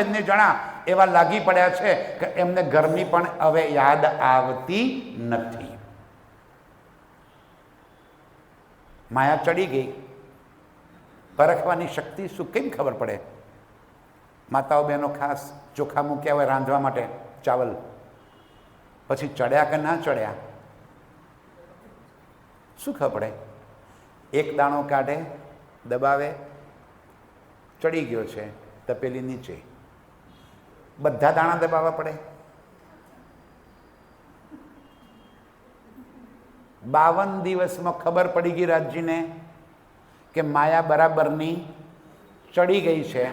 એમને જણા એવા લાગી પડ્યા છે કે એમને ઘરની પણ હવે યાદ આવતી નથી. માયા ચડી ગઈ. પરખવાની શક્તિ શું કેમ ખબર પડે? માતાઓ બહેનો ખાસ ચોખા મૂક્યા હોય રાંધવા માટે ચાવલ. પછી ચડ્યા કે ના ચડ્યા? શું ખબર પડે? એક દાણો કાઢે, દબાવે, ચડી ગયો છે તપેલી નીચે બધા દાણા દબાવવા પડે? બાવન દિવસમાં ખબર પડી ગઈ રાજજીને કે માયા બરાબરની ચડી ગઈ છે.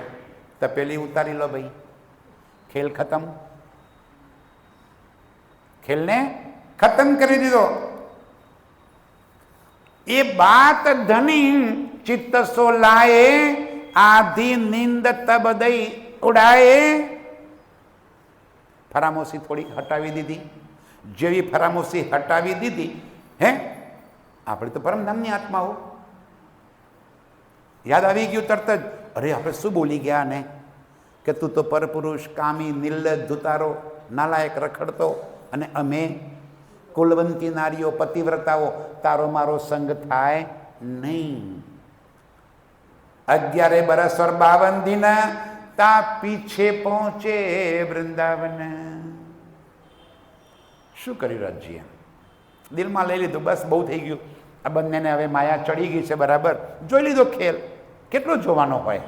તપેલી ઉતારી લો ભાઈ. ખેલ ખતમ. ખેલને ખતમ કરી દીધો. એ બાત ધની ચિત્ત સો લાએ આધી નિંદ તબ દઈ ઉડાએ ફરામોશી થોડી હટાવી દીધી. જેવી ફરામોશી હટાવી દીધી, હે? આપણે તો પરમધામની આત્માઓ. યાદ આવી ગયું તરત જ, અરે આપણે શું બોલી ગયા ને? કે તું તો પરપુરુષ, કામી, નિર્લજ, ધુતારો, નાલાયક, રખડતો અને અમે કુલવંતી નારીઓ, પતિવ્રતાઓ, તારો મારો સંગ થાય નહીં. અગિયારે બરસ બાવન દિન તા પીછે પહોંચે વૃંદાવન. શું કર્યું રાજજીએ? દિલમાં લઈ લીધું, બસ બહુ થઈ ગયું. આ બંનેને હવે માયા ચડી ગઈ છે, બરાબર? જોઈ લીધો ખેલ. કેટલો જોવાનો હોય?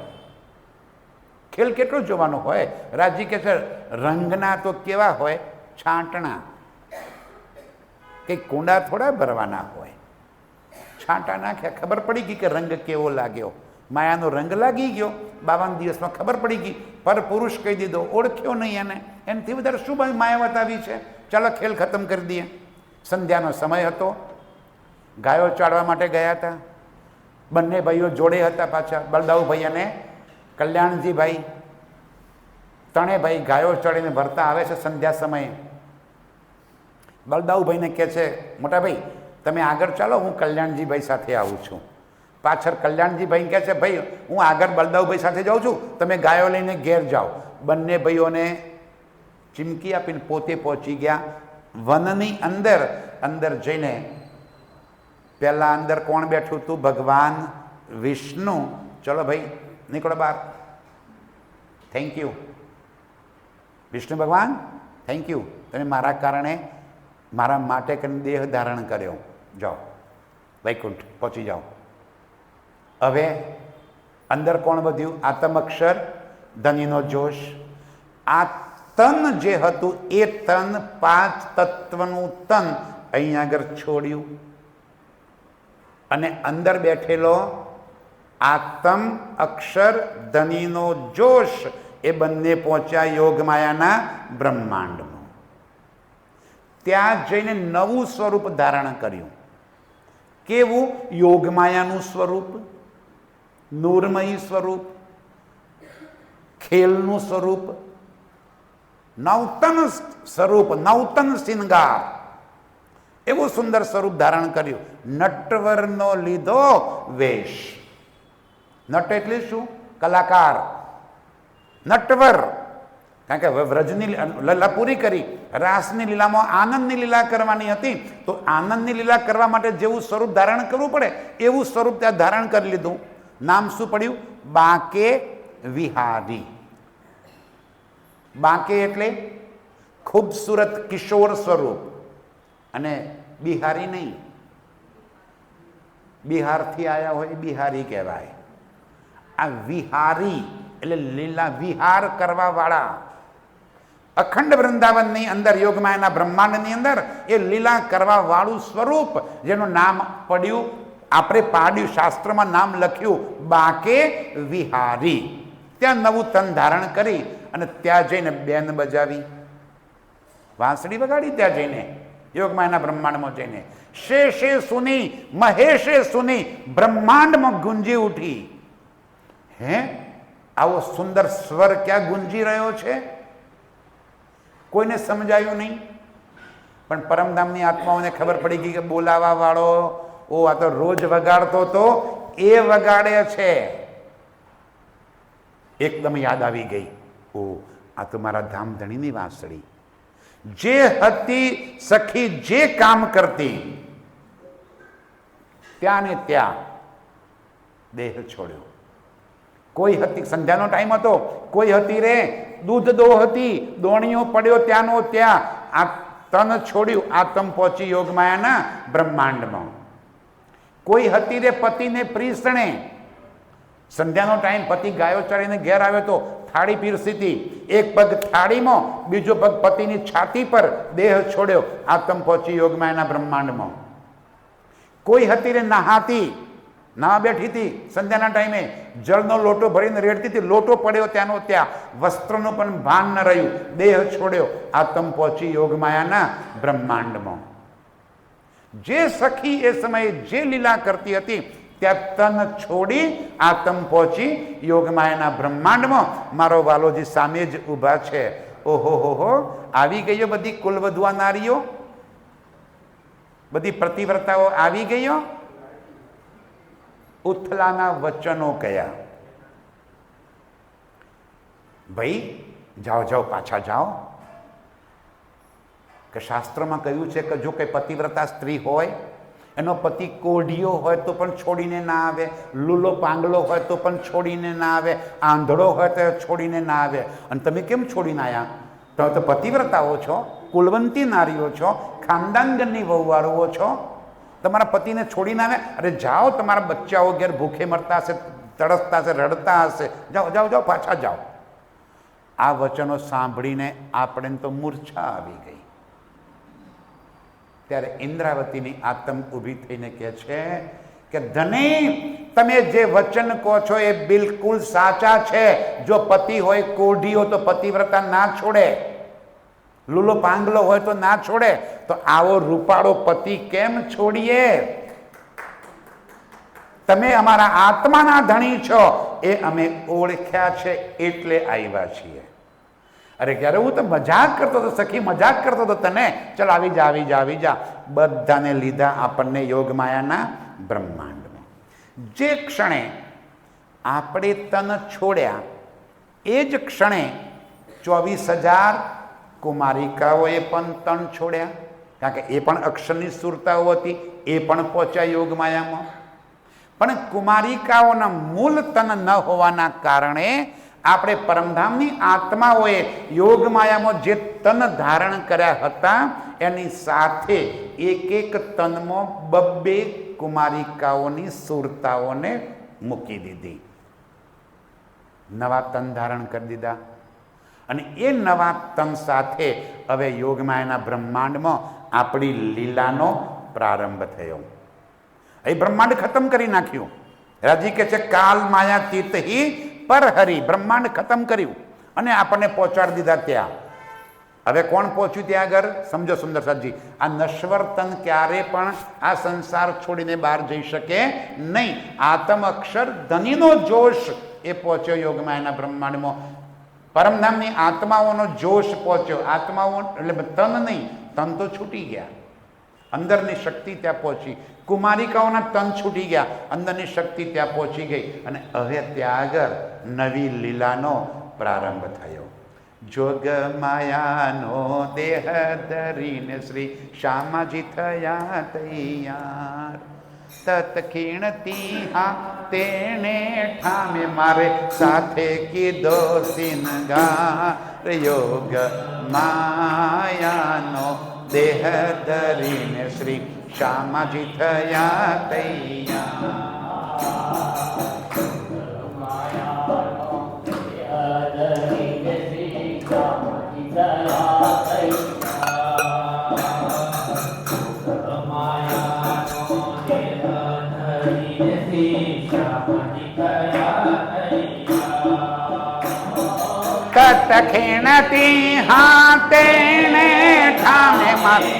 ખેલ કેટલો જોવાનો હોય? રાજજી કે છે, રંગના તો કેવા હોય? છાંટણા. કે કુંડા થોડા ભરવાના હોય. છાંટા નાખ્યા. ખબર પડી ગઈ કે રંગ કેવો લાગ્યો? માયાનો રંગ લાગી ગયો. બાવન દિવસમાં ખબર પડી ગઈ, પર પુરુષ કહી દીધો, ઓળખ્યો નહીં એને. એનાથી વધારે શું માયા બતાવી છે? ચાલો ખેલ ખતમ કરી દઈએ. સંધ્યાનો સમય હતો. ગાયો ચાળવા માટે ગયા હતા. બંને ભાઈઓ જોડે હતા પાછા. બલદાઉભાઈ અને કલ્યાણજીભાઈ. ત્રણે ભાઈ ગાયો ચડીને ભરતા આવે છે સંધ્યા સમયે. બલદાઉભાઈને કહે છે, મોટા ભાઈ, તમે આગળ ચાલો, હું કલ્યાણજીભાઈ સાથે આવું છું. પાછળ કલ્યાણજીભાઈ કહે છે, ભાઈ, હું આગળ બલદાવભાઈ સાથે જાઉં છું. તમે ગાયો લઈને ઘેર જાઓ. બંને ભાઈઓને ચીમકી આપીને પોતે પહોંચી ગયા. વનની અંદર અંદર જઈને પહેલાં અંદર કોણ બેઠું હતું? ભગવાન વિષ્ણુ. ચલો ભાઈ, નીકળો બહાર. થેન્ક યુ વિષ્ણુ ભગવાન થેન્ક યુ તમે મારા કારણે મારા માટે કરીને દેહ ધારણ કર્યો. જાઓ. વૈકુંઠ, પહોંચી જાઓ. હવે અંદર કોણ વધ્યું? આતમ અક્ષર, ધનીનો જોશ. આ તન જે હતું, એ તન પાંચ તત્વનું તન અહીંયા આગળ છોડ્યું. અને અંદર બેઠેલો આતમ અક્ષર, ધનીનો જોશ, એ બંને પહોંચ્યા યોગમાયાના બ્રહ્માંડમાં. ત્યાં જઈને નવું સ્વરૂપ ધારણ કર્યું. કેવું? યોગમાયાનું સ્વરૂપ. નૂરમયી સ્વરૂપ, ખેલનું સ્વરૂપ નવતન સ્વરૂપ નવતન શિંગાર એવું સુંદર સ્વરૂપ ધારણ કર્યું. નટવરનો લીધો વેશ. નટ એટલે શું? કલાકાર. નટવર. કારણ કે વ્રજની લીલા પૂરી કરી. રાસની લીલામાં આનંદની લીલા કરવાની હતી. તો આનંદની લીલા કરવા માટે જેવું સ્વરૂપ ધારણ કરવું પડે, એવું સ્વરૂપ ત્યાં ધારણ કરી લીધું. નામ શું પડ્યું? બાંકે વિહારી. બાંકે એટલે ખૂબસૂરત કિશોર સ્વરૂપ. અને બિહારી નહીં. બિહારથી આવ્યા હોય બિહારી કહેવાય. આ વિહારી એટલે લીલા વિહાર કરવાવાળા. અખંડ વૃંદાવનની અંદર, યોગમાયાના બ્રહ્માંડની અંદર એ લીલા કરવાવાળું સ્વરૂપ, જેનું નામ પડ્યું આપણે પાડ્યું શાસ્ત્રમાં નામ લખ્યું, બાકે વિહારી. ત્યાં નવું તન ધારણ કરી અને ત્યાં જઈને બેન બજાવી. વાંસળી વગાડી ત્યાં જઈને યોગમાયાના બ્રહ્માંડમાં જઈને. શેષે સુની, મહેશે સુની, બ્રહ્માંડમાં ગુંજી ઉઠી. હે? આવો સુંદર સ્વર ક્યાં ગુંજી રહ્યો છે? કોઈને સમજાયું નહીં? પણ પરમધામની આત્માઓને ખબર પડી ગઈ કે બોલાવા વાળો ઓ, આ તો રોજ વગાડતો તો એ વગાડે છે. એકદમ યાદ આવી ગઈ. ઓ, આ તો મારા ધામધણીની વાંસળી. જે હતી સખી જે કામ કરતી, ત્યાં ને ત્યાં દેહ છોડ્યો. કોઈ હતી, સંધ્યાનો ટાઈમ હતો, કોઈ હતી રે, દૂધ દો હતી દોણીઓ પડ્યો ત્યાંનો ત્યાં, આ તન છોડ્યું, આતમ પહોંચી યોગમાયાના બ્રહ્માંડમાં. કોઈ હતી રે પતિને પ્રીસણે. સંધ્યાનો ટાઈમ પતિ ગાયો ચડીને ઘેર આવ્યો તો થાળી પીરસી હતી. એક પગ થાળીમાં, બીજો પગ પતિની છાતી પર દેહ છોડ્યો. આતમ પહોંચી યોગમાયાના બ્રહ્માંડમાં. કોઈ હતી રે નહાતી ના બેઠી હતી. સંધ્યાના ટાઈમે જળનો લોટો ભરીને રેડતી હતી. લોટો પડ્યો ત્યાંનો ત્યાં. વસ્ત્રનું પણ ભાન ન રહ્યું. દેહ છોડ્યો. આતમ પહોંચી યોગમાયાના બ્રહ્માંડમાં. જે સખી એ સમયે જે લીલા કરતી હતી, ત્યાં તન છોડી આતમ પહોંચી યોગમાયાના બ્રહ્માંડમાં. મારો વાલોજી સામે જ ઊભા છે. ઓહો, હો હો, આવી ગયો બધી કુલવધુઆ નારીઓ? બધી પ્રતિવ્રતાઓ આવી ગયો? ઉથલાના વચનો કયા? ભાઈ, જાઓ જાઓ, પાછા જાઓ. કે શાસ્ત્રમાં કહ્યું છે કે જો કંઈ પતિવ્રતા સ્ત્રી હોય, એનો પતિ કોઢિયો હોય તો પણ છોડીને ના આવે, લૂલો પાંગલો હોય તો પણ છોડીને ના આવે, આંધળો હોય તો છોડીને ના આવે. અને તમે કેમ છોડીને આવ્યા તમે તો પતિવ્રતાઓ છો, કુલવંતી નારીઓ છો ખાનદાનગણની વહુવાળુઓ છો. તમારા પતિને છોડીને આવે, અરે જાઓ, તમારા બચ્ચાઓ ઘેર ભૂખે મરતા હશે તડસતા હશે, રડતા હશે. જાઓ જાઓ જાઓ, પાછા જાઓ. આ વચનો સાંભળીને આપણે તો મૂર્છા આવી ગઈ. ત્યારે ઇન્દ્રાવતીની આતમ ઊભી થઈને કહે છે કે ધની, તમે જે વચન કહો છો એ બિલકુલ સાચા છે. જો પતિ હોય કોઢીઓ તો પતિવ્રતા ના છોડે. લૂલો પાંગલો હોય તો ના છોડે. તો આવો રૂપાળો પતિ કેમ છોડીએ? તમે અમારા આત્માના ધણી છો. એ અમે ઓળખ્યા છે એટલે આવ્યા છીએ. અરે ક્યારે હું તો મજાક કરતો હતો, સખી મજાક કરતો હતો તને. ચલ આવી જા આવી જા આવી જા. બધાને લીધા આપણને યોગમાયાના બ્રહ્માંડમાં. જે ક્ષણે આપણે તન છોડ્યા, એ જ ક્ષણે ચોવીસ હજાર કુમારિકાઓએ પણ તન છોડ્યા. કારણ કે એ પણ અક્ષરની સુરતાઓ હતી, એ પણ પહોંચ્યા યોગમાયામાં. પણ કુમારિકાઓના મૂળ તન ન હોવાના કારણે આપણે પરમધામની આત્માઓએ યોગમાયામાં જે તન ધારણ કર્યા હતા, એની સાથે એક એક તનમાં બબ્બે કુમારિકાઓની સુરતાઓને મૂકી દીધી. નવા તન ધારણ કરી દીધા. અને એ નવા તન સાથે હવે યોગમાયાના બ્રહ્માંડમાં આપણી લીલાનો પ્રારંભ થયો. એ બ્રહ્માંડ ખતમ કરી નાખ્યું. રાજી કે છે, કાલ માયા તીત હિ પર હરી બ્રહ્માંડ ખતમ કર્યું અને આપણને પહોંચાડી દીધા ત્યાં. હવે કોણ પહોંચ્યું ત્યાં આગળ? સમજો સુંદર સાહેબજી આ નશ્વર તન ક્યારે પણ આ સંસાર છોડીને બહાર જઈ શકે નહીં. આતમ અક્ષર ધનીનો જોશ એ પહોંચ્યો યોગમાં એના બ્રહ્માંડમાં. પરમધામની આત્માઓનો જોશ પહોંચ્યો. આત્માઓ, એટલે તન નહીં તન તો છૂટી ગયા. અંદરની શક્તિ ત્યાં પહોંચી. કુમારિકાઓના તન છૂટી ગયા. અંદરની શક્તિ ત્યાં પહોંચી ગઈ. અને હવે ત્યાં આગળ નવી લીલાનો પ્રારંભ થયો. જોગ માયાનો દેહ ધરીને શ્રી શ્યામાજી થયા તૈયાર. તત ખીણતી હા તેણે ઠામે મારે સાથે કીધો સિનગાર યોગ માયાનો દેહ ધરીને શ્રી શ્યામાજી થયા તૈયાર તત ખીણતી હા તેણે ઠામે મારે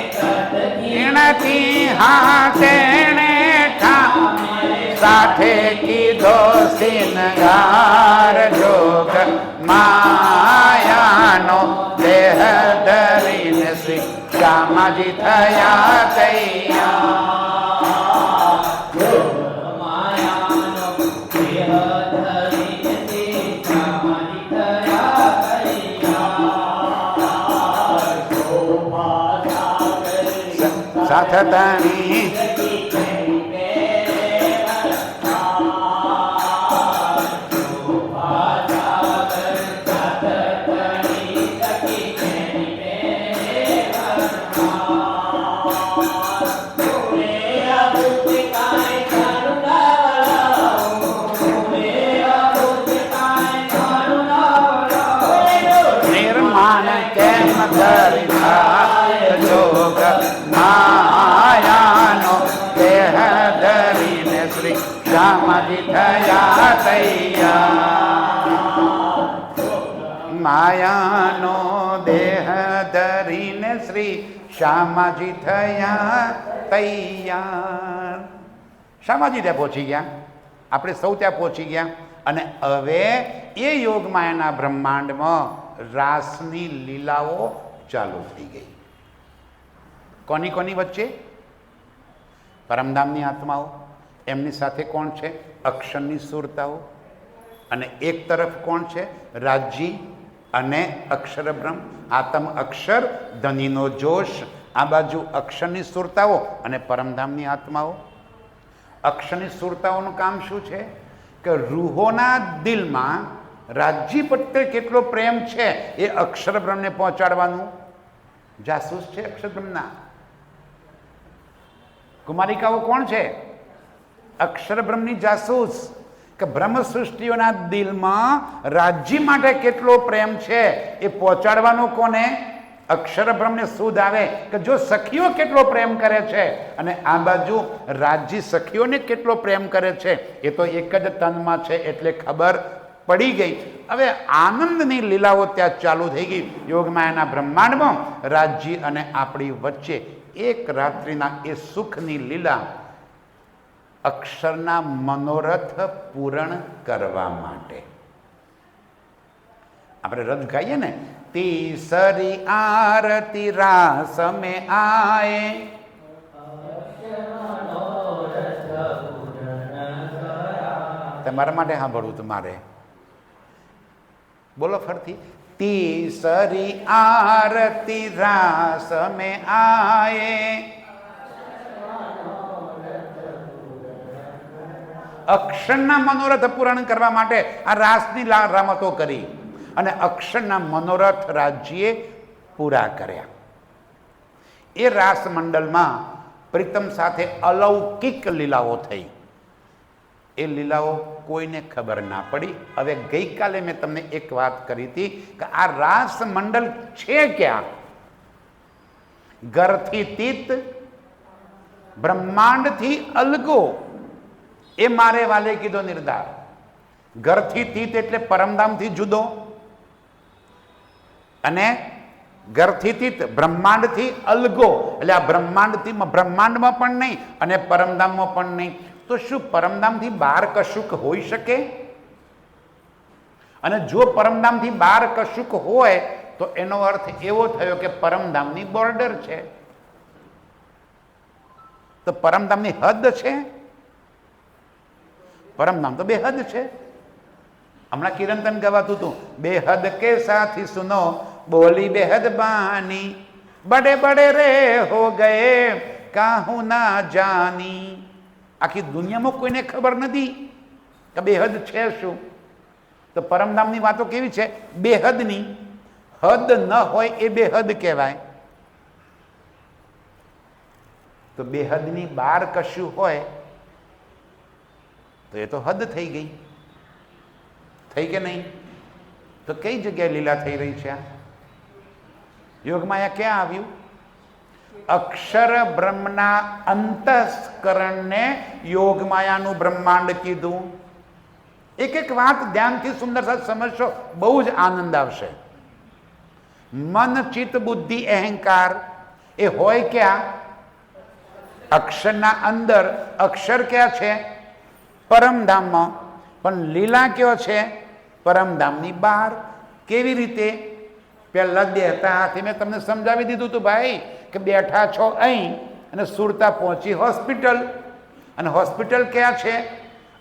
ખીણતી હા તેણે ઠામે સાથે કીધો સિનગાર જોગ માયાનો દેહ ધરીને શ્રી શ્યામાજી થયા તૈયાર. સાથ માયાનો દેહ ધરીને શ્રી શ્યામાજી થયા તૈયાર શ્યામાજી ત્યાં પહોંચી ગયા. આપણે સૌ ત્યાં પહોંચી ગયા. અને હવે એ યોગ માયાના બ્રહ્માંડમાં રાસની લીલાઓ ચાલુ થઈ ગઈ. કોની કોની વચ્ચે? પરમધામની આત્માઓ. એમની સાથે કોણ છે? અક્ષરની સુરતાઓ. અને એક તરફ કોણ છે? રાજી અને અક્ષરબ્રહ્મ આતમ અક્ષર, ધનીનો જોશ. આ બાજુ અક્ષરની સુરતાઓ અને પરમધામની આત્માઓ. અક્ષરની સુરતાઓનું કામ શું છે? કે રૂહોના દિલમાં રાજી પ્રત્યે કેટલો પ્રેમ છે એ અક્ષરબ્રહ્મને પહોંચાડવાનું? જાસૂસ છે અક્ષરબ્રહ્મના કુમારિકાઓ કોણ છે? અક્ષરબ્રહ્મની જાસૂસ. કે બ્રહ્મ સૃષ્ટિઓના દિલમાં રાજ્ય માટે કેટલો પ્રેમ છે એ પહોંચાડવાનું કોને? અક્ષર બ્રહ્મને સુધ આવે કે જો સખીઓ કેટલો પ્રેમ કરે છે અને આ બાજુ રાજ્ય સખીઓને કેટલો પ્રેમ કરે છે એ તો એક જ તનમાં છે એટલે ખબર પડી ગઈ. હવે આનંદની લીલાઓ ત્યાં ચાલુ થઈ ગઈ. યોગમાયાના બ્રહ્માંડમાં રાજ્ય અને આપણી વચ્ચે એક રાત્રિના એ સુખની લીલા અક્ષરના મનોરથ પૂરણ કરવા માટે. આપણે રથ ગાઈએ ને, તીસરી આરતી રાસ મે આય તમારા માટે સાંભળવું તમારે બોલો ફરતી તીસરી આરતી રાસ મે આએ અક્ષરના મનોરથ પૂરણ કરવા માટે આ રાસની રમતો કરી. અને અક્ષરના મનોરથ રાજ્યે પૂરા કર્યા. એ રાસ મંડળમાં પ્રીતમ સાથે અલૌકિક લીલાઓ થઈ. એ લીલાઓ કોઈને ખબર ના પડી. હવે ગઈકાલે મેં તમને એક વાત કરી હતી કે આ રાસ મંડળ છે ક્યાં? ઘરથી તીત બ્રહ્માંડથી અલગો. એ મારે વાલે કીધો નિર્ધાર. ઘરથી તીત એટલે પરમધામથી જુદો. અને ઘરથી તીત બ્રહ્માંડથી અલગો. એટલે આ બ્રહ્માંડથી બ્રહ્માંડમાં પણ નહીં અને પરમધામમાં પણ નહીં. તો શું પરમધામથી બહાર કશુંક હોઈ શકે? અને જો પરમધામથી બહાર કશુંક હોય, તો એનો અર્થ એવો થયો કે પરમધામની બોર્ડર છે. તો પરમધામની હદ છે? પરમધામ તો બેહદ છે. હમણાં કિરંતન ગવાતું હતું, બેહદ કે સાથી સુનો, બોલી બેહદ બાની, બડે બડે રે હો ગયે, કાહું ના જાની. આખી દુનિયામાં કોઈને ખબર નથી કે બેહદ છે શું. તો પરમધામની વાતો કેવી છે? બેહદની. હદ ન હોય એ બેહદ કહેવાય. તો બેહદની બહાર કશું હોય તો એ તો હદ થઈ ગઈ. થઈ કે નહીં? તો કઈ જગ્યાએ લીલા થઈ રહી છે આ? યોગમાયા ક્યાં આવ્યું? અક્ષર બ્રહ્મના અંતસ્કરણને યોગમાયાનું બ્રહ્માંડ કીધું. એક એક વાત ધ્યાનથી સુંદર સાથે સમજશો, બહુ જ આનંદ આવશે. મન, ચિત્ત, બુદ્ધિ, અહંકાર, એ હોય ક્યાં? અક્ષરના અંદર. અક્ષર ક્યાં છે? પરમધામમાં પણ લીલા કયો છે? પરમધામની બહાર. કેવી રીતે? પહેલાં બેહતા હાથે. મેં તમને સમજાવી દીધું હતું ભાઈ કે બેઠા છો અહીં અને સુરતા પહોંચી હોસ્પિટલ. અને હોસ્પિટલ ક્યાં છે?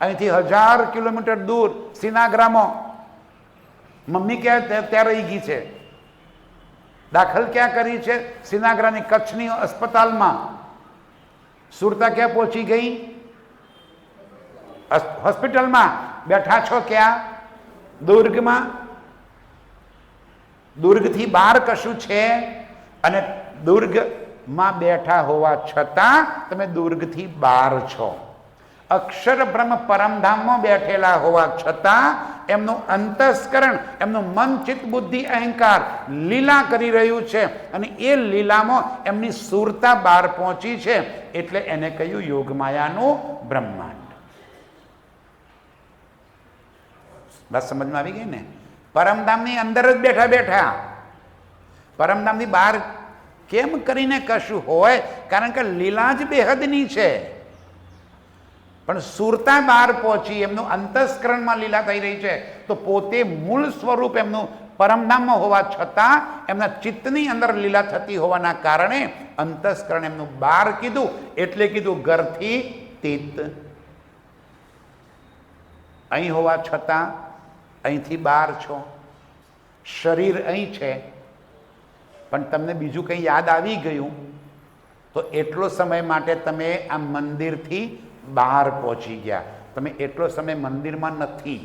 અહીંથી હજાર કિલોમીટર દૂર, સિનાગ્રામો. મમ્મી ક્યાં ત્યાં રહી ગઈ છે? દાખલ ક્યાં કરી છે? સિનાગ્રાની કચ્છની અસ્પતાલમાં સુરતા ક્યાં પહોંચી ગઈ? હોસ્પિટલમાં બેઠા છો ક્યાં? દુર્ગમાં? દુર્ગથી બહાર કશું છે? અને દુર્ગમાં બેઠા હોવા છતાં તમે દુર્ગથી બહાર છો. અક્ષર બ્રહ્મ પરમધામમાં બેઠેલા હોવા છતાં એમનું અંતસ્કરણ, એમનું મન, ચિત્ત, બુદ્ધિ, અહંકાર લીલા કરી રહ્યું છે. અને એ લીલામાં એમની સુરતા બહાર પહોંચી છે. એટલે એને કહ્યું યોગમાયાનું બ્રહ્માંડ. વાત સમજમાં આવી ગઈ ને? પરમધામની અંદર જ બેઠા બેઠા. પરમધામની બહાર કેમ કરીને કશું હોય? કારણ કે લીલા જ બેહદની છે. પણ સુરતા બહાર પહોંચી, એમનું અંતસ્કરણમાં લીલા થઈ રહી છે. તો પોતે મૂળ સ્વરૂપ એમનું પરમધામમાં હોવા છતાં એમના ચિત્તની અંદર લીલા થતી હોવાના કારણે અંતસ્કરણ એમનું બહાર કીધું. એટલે કીધું ઘરથી તીત. અહીં હોવા છતાં અહીંથી બહાર છો. શરીર અહીં છે. પણ તમને બીજું કંઈ યાદ આવી ગયું, તો એટલો સમય માટે તમે આ મંદિરથી બહાર પહોંચી ગયા. તમે એટલો સમય મંદિરમાં નથી.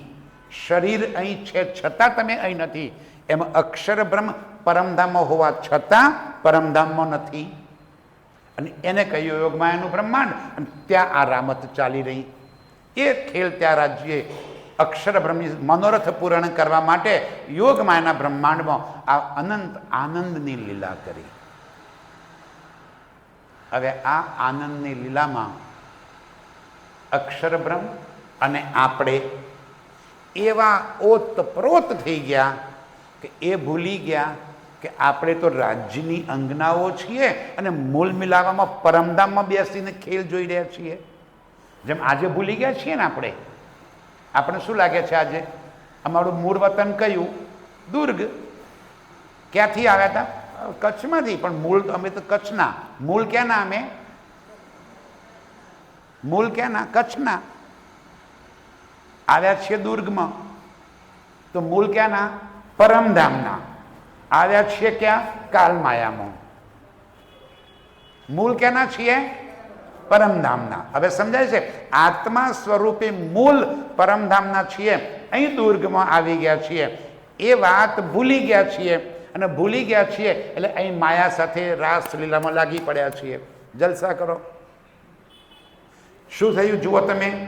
શરીર અહીં છે છતાં તમે અહીં નથી. એમ અક્ષર બ્રહ્મ પરમધામમાં હોવા છતાં પરમધામમાં નથી. અને એને કહ્યું, યોગમાયાનું બ્રહ્માંડ. અને ત્યાં આ રામત ચાલી રહી. એ ખેલ ત્યાં રાજ્યે અક્ષર બ્રહ્મી મનોરથ પૂરણ કરવા માટે યોગમાયાના બ્રહ્માંડમાં આ અનંત આનંદની લીલા કરી. હવે આ આનંદની લીલામાં અક્ષર બ્રહ્મ અને આપણે એવા ઓતપ્રોત થઈ ગયા કે એ ભૂલી ગયા કે આપણે તો રાજ્યની અંગનાઓ છીએ અને મૂળ મિલાવામાં પરમધામમાં બેસીને ખેલ જોઈ રહ્યા છીએ. જેમ આજે ભૂલી ગયા છીએ ને આપણે. આપણે શું લાગે છે આજે? અમારું મૂળ વતન કયું? દુર્ગ. ક્યાંથી આવ્યા હતા? કચ્છમાંથી. પણ મૂળ તો અમે તો કચ્છના. મૂળ ક્યાંના અમે? મૂળ ક્યાંના કચ્છના. આવ્યા છીએ દુર્ગમાં. તો મૂળ ક્યાંના પરમધામના. આવ્યા છીએ ક્યાં? કાલમાયામાં. મૂળ ક્યાંના છીએ? પરમધામના હવે સમજાય છે, આત્મા સ્વરૂપે મૂળ પરમધામના છીએ. અહીં દુર્ગમાં આવી ગયા છીએ. એ વાત ભૂલી ગયા છીએ. અને ભૂલી ગયા છીએ એટલે અહીં માયા સાથે રાસ લીલામાં લાગી પડ્યા છીએ. જલસા કરો. શું થયું જુઓ તમે?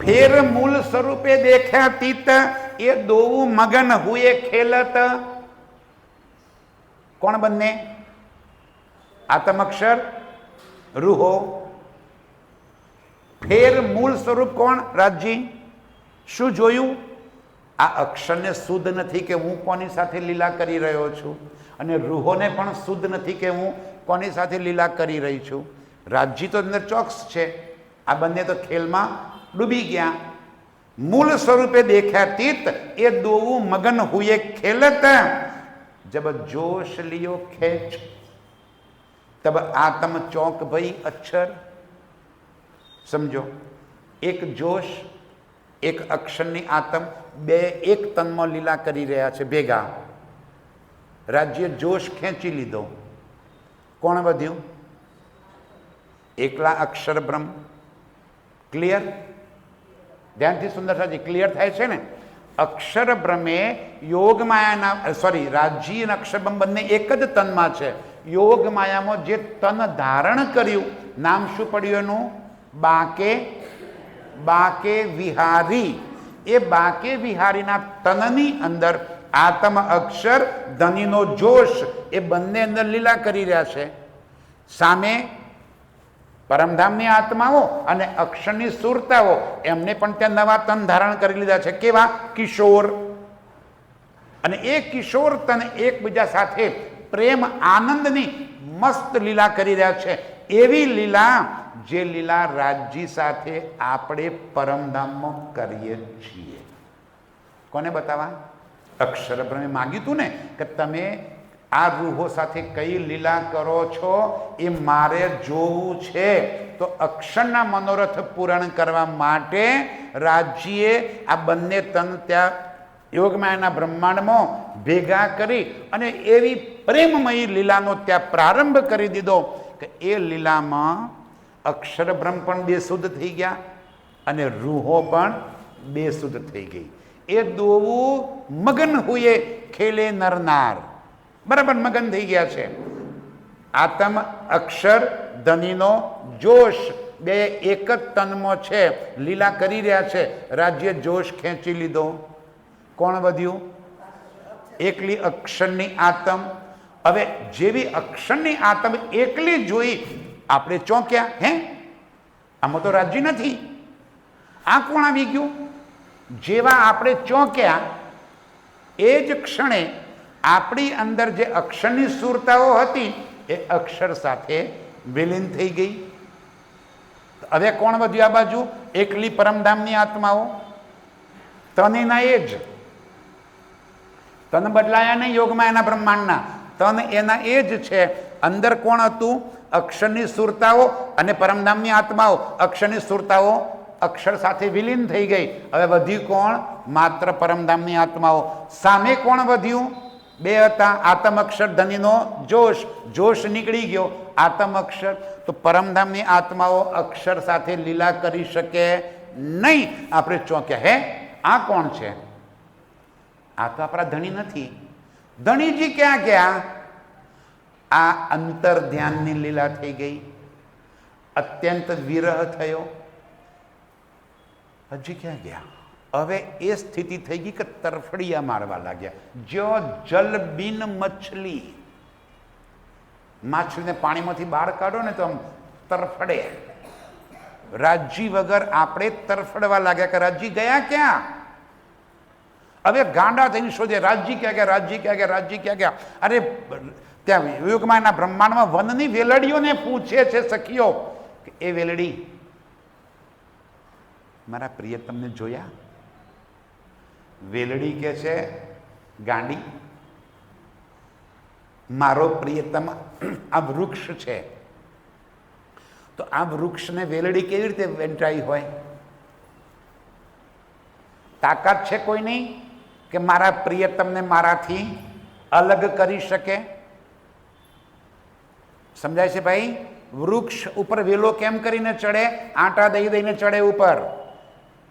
ફેર મૂળ સ્વરૂપે દેખ્યા તીત એ દોવું મગન હુએ ખેલત. કોણ બંને? આતમક્ષર, રૂહો. ફેર મૂળ સ્વરૂપ કોણ? રાજજી. શું જોયું? આ અક્ષરને શુદ્ધ નથી કે હું કોની સાથે લીલા કરી રહ્યો છું અને રૂહોને પણ શુદ્ધ નથી કે હું કોની સાથે લીલા કરી રહી છું. રાજજી તો અંદર ચોક્સ છે. આ બંને તો ખેલમાં ડૂબી ગયા. મૂળ સ્વરૂપે દેખ્યા તીત એ દોવું મગન હુએ ખેલત. जब जोश लियो खेच तब आत्म चौक भई अक्षर સમજો એક જોશ એક અક્ષરની આતમ બે એક તનમાં લીલા કરી રહ્યા છે ભેગા રાજ્ય જોશ ખેંચી લીધો કોણ વધ્યું એકલા અક્ષર બ્રહ્મ ક્લિયર ધ્યાનથી સુંદરતાજી ક્લિયર થાય છે ને અક્ષર બ્રહ્મે યોગ માયાના સોરી રાજ્ય અને બંને એક જ તનમાં છે. યોગ માયામાં જે તન ધારણ કર્યું, નામ શું પડ્યું એનું? બાકે બાકે વિહારી. એ બાકે વિહારીના તનની અંદર આત્મ અક્ષર ધનીનો જોશ એ બંને અંદર લીલા કરી રહ્યા છે. સામે પરમધામની આત્માઓ અને અક્ષરની સુરતાઓ એમને પણ ત્યાં નવા તન ધારણ કરી લીધા છે. કેવા? કિશોર. અને એ કિશોર તન એકબીજા સાથે પ્રેમ, આનંદની મસ્ત લીલા કરી રહ્યા છે. એવી લીલા જે લીલા રાજજી સાથે આપણે પરમધામમાં કરીએ છીએ. કોને બતાવવા? અક્ષર માગ્યું હતું ને કે તમે આ રૂહો સાથે કઈ લીલા કરો છો? એ મારે જોવું છે. તો અક્ષરના મનોરથ પૂરણ કરવા માટે રાજ્યે આ બંને તન ત્યાં યોગમાયાના બ્રહ્માંડમાં ભેગા કરી અને એવી પ્રેમમયી લીલાનો ત્યાં પ્રારંભ કરી દીધો કે એ લીલામાં અક્ષરબ્રહ્મ પણ બેશુદ્ધ થઈ ગયા અને રૂહો પણ બેશુદ્ધ થઈ ગઈ. એ દોવું મગન હુએ ખેલે નરનાર. બરાબર મગન થઈ ગયા છે. આતમ, અક્ષર, ધનીનો જોશ બે એક જ તનમાં છે. લીલા કરી રહ્યા છે. રાજ્ય જોશ ખેંચી લીધો. કોણ વધ્યું? એકલી અક્ષરની આતમ. હવે જેવી અક્ષરની આતમ એકલી જોઈ, આપણે ચોંક્યા, હે? આમાં તો રાજ્ય નથી. આ કોણ આવી ગયું? જેવા આપણે ચોંક્યા, એ જ ક્ષણે આપણી અંદર જે અક્ષરની સુરતાઓ હતી, એ અક્ષર સાથે વિલીન થઈ ગઈ. હવે કોણ વધ્યું આ બાજુ? એકલી પરમધામની આત્માઓ. તનેના એ જ. તન બદલાયા નહીં યોગમાં એના બ્રહ્માંડના. તન એના એ જ છે. અંદર કોણ હતું? અક્ષરની સુરતાઓ અને પરમધામની આત્માઓ. અક્ષરની સુરતાઓ અક્ષર સાથે વિલીન થઈ ગઈ. હવે વધ્યું કોણ? માત્ર પરમધામની આત્માઓ. સામે કોણ વધ્યું? બે હતા આતમ અક્ષર ધનીનો જોશ જોશ નીકળી ગયો. આતમ અક્ષર તો પરમધામની આત્માઓ અક્ષર સાથે લીલા કરી શકે નહીં. આપણે ચોંક્યા, હે, આ કોણ છે? આ તો આપણા ધણી નથી. ધણીજી ક્યાં ગયા? આ અંતર ધ્યાનની લીલા થઈ ગઈ. અત્યંત વિરહ થયો. હજી ક્યાં ગયા? હવે એ સ્થિતિ થઈ ગઈ કે તરફડિયા મારવા લાગ્યા. જો જલ બિન મછલી માછલીને પાણીમાંથી બહાર કાઢો ને તો આમ તરફડે. રાજી વગર આપણે તરફડવા લાગ્યા કે રાજી ગયા ક્યાં? હવે ગાંડા થઈને શોધે, રાજી ક્યાં ગયા, રાજી ક્યાં ગયા, રાજી ક્યાં ગયા? અરે, ત્યાં યુગમાં એના બ્રહ્માંડમાં વનની વેલડીઓને પૂછે છે, સખીઓ, કે, એ વેલડી, મારા પ્રિય તમને જોયા? વેલડી કે છે, ગાંડી? મારો પ્રિયતમ આ વૃક્ષ છે. તો આ વૃક્ષને વેલડી કેવી રીતે વેંટાઈ હોય? તાકાત છે કોઈ નહીં કે મારા પ્રિયતમને મારાથી અલગ કરી શકે? સમજાય છે ભાઈ? વૃક્ષ ઉપર વેલો કેમ કરીને ચડે? આંટા દઈ દઈને ચડે ઉપર.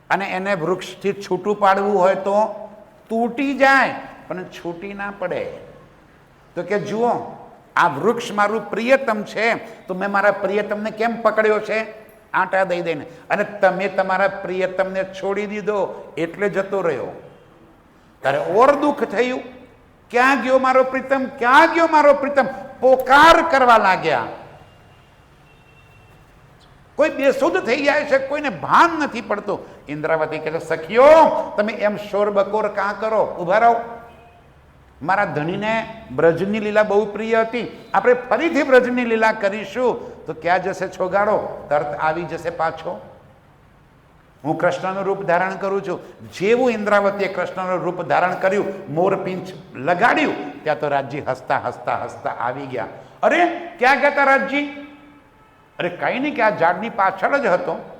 અને એને વૃક્ષથી છૂટું પાડવું હોય તો તૂટી જાય, પણ છૂટી ના પડે. તો કે જુઓ, આ વૃક્ષ મારું પ્રિયતમ છે, તો મેં મારા પ્રિયતમને કેમ પકડ્યો છે? આંટા દઈ દઈને. અને તમે તમારા પ્રિયતમને છોડી દીધો, એટલે જતો રહ્યો. ત્યારે ઓર દુઃખ થયું. ક્યાં ગયો મારો પ્રીતમ? ક્યાં ગયો મારો પ્રીતમ? પોકાર કરવા લાગ્યા. કોઈ બેસુદ થઈ જાય છે, કોઈને ભાન નથી પડતું. ઇન્દ્રાવતી કહે છે, સખીઓ, તમે એમ શોર બકોર કાં કરો? ઊભા રહો. મારા ધણીને બ્રજની લીલા બહુ પ્રિય હતી. આપણે ફરીથી બ્રજની લીલા કરીશું. તો ક્યાં જશે છોગાડો? તરત આવી જશે પાછો. હું કૃષ્ણનું રૂપ ધારણ કરું છું. જેવું ઇન્દ્રાવતીએ કૃષ્ણનું રૂપ ધારણ કર્યું મોરપિંચ લગાડ્યું, ત્યાં તો રાજજી હસતા હસતા હસતા આવી ગયા. અરે, ક્યાં ગયા રાજજી અરે કંઈ નહીં કે આ ઝાડની પાછળ જ હતો.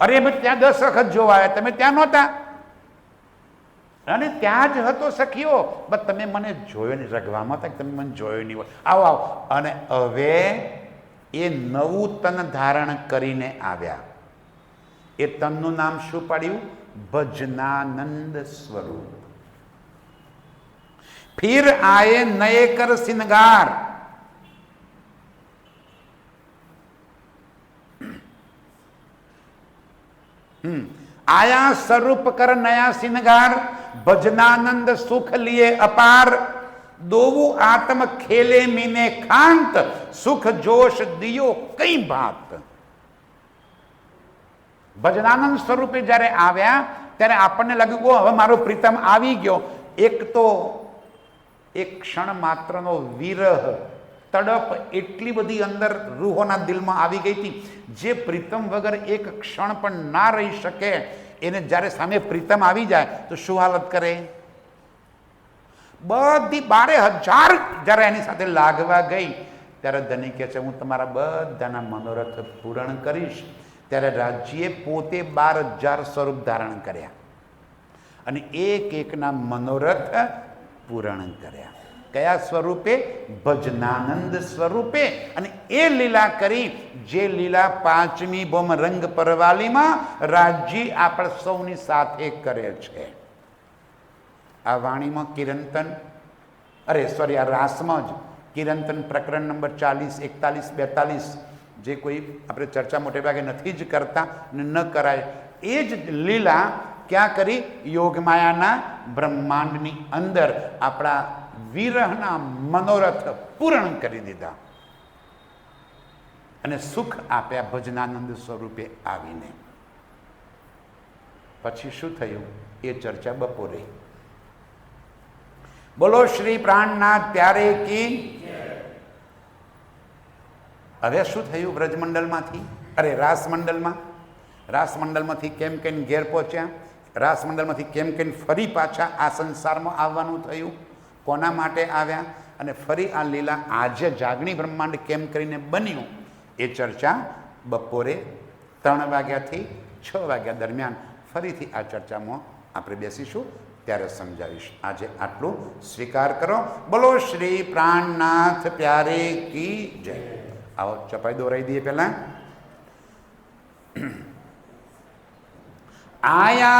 અરે અમે ત્યાં દસ વખત જોવા આવ્યા, તમે ત્યાં નહોતા. અને ત્યાં જ હતો સખીઓ. બસ તમે મને જોયો નહીં રગવામાં હતા કે તમે મને જોયો નહીં હોય. આવો આવો. અને હવે એ નવું તન ધારણ કરીને આવ્યા. એ તનનું નામ શું પાડ્યું? ભજનાનંદ સ્વરૂપ. ફિર આયે નયે કર સિનગાર. આયા સ્વરૂપ કર નયા સિનગાર, ભજનાનંદ સુખ લીએ અપાર. દોવું આત્મ ખેલે મીને ખાંત, સુખ જોશ દિયો કઈ ભાત. ભજનાનંદ સ્વરૂપે જ્યારે આવ્યા, ત્યારે આપણને લાગ્યું હવે મારો પ્રીતમ આવી ગયો. એક તો, એક ક્ષણ માત્રનો વિરહ તડપ એટલી બધી અંદર રૂહોના દિલમાં આવી ગઈ હતી. જે પ્રીતમ વગર એક ક્ષણ પણ ના રહી શકે, એને જ્યારે સામે પ્રીતમ આવી જાય, તો શું હાલત કરે? બધી બારે હજાર જ્યારે એની સાથે લાગવા ગઈ, ત્યારે ધની કહે છે, હું તમારા બધાના મનોરથ પૂરણ કરીશ. ત્યારે રાજ્યે પોતે બાર હજાર સ્વરૂપ ધારણ કર્યા અને એક એકના મનોરથ પૂરણ કર્યા. કયા સ્વરૂપે? ભજનાનંદ સ્વરૂપે. અને એ લીલા કરી, જે લીલા પાંચમી બોમ રંગ પરવાલીમાં રાજજી આપણે સૌની સાથે કરે છે. આ વાણીમાં કિરંતન અરે સોરી આ રાસમાં જ કિરંતન પ્રકરણ નંબર ચાલીસ, એકતાલીસ, બેતાલીસ, જે કોઈ આપણે ચર્ચા મોટે ભાગે નથી જ કરતા ને ન કરાય, એ જ લીલા ક્યાં કરી? યોગમાયાના બ્રહ્માંડની અંદર આપણા વિરહના મનોરથ પૂર્ણ કરી દીધા. અને સુખ આપ્યા ભજનાનંદ સ્વરૂપે આવીને. પછી શું થયું? એ ચર્ચા બપોરે. બોલો, શ્રી પ્રાણનાથ, ત્યારે કી? હવે શું થયું વ્રજમંડળમાંથી અરે રાસમંડળમાં રાસમંડળમાંથી કેમ કેમ ઘેર પહોંચ્યા? રાસમંડળમાંથી કેમ કેમ ફરી પાછા આ સંસારમાં આવવાનું થયું? કોના માટે આવ્યા? અને ફરી આ લીલા આજે જાગણી બ્રહ્માંડ કેમ કરીને બન્યું? એ ચર્ચા બપોરે ત્રણ વાગ્યાથી છ વાગ્યા દરમિયાન ફરીથી આ ચર્ચામાં આપણે બેસીશું. ત્યારે સમજાવીશ. આજે આટલું સ્વીકાર કરો. બોલો શ્રી પ્રાણનાથ પ્યારે કી જય. આવો ચપાઈ દોરાઈ દઈએ પહેલાં. આયા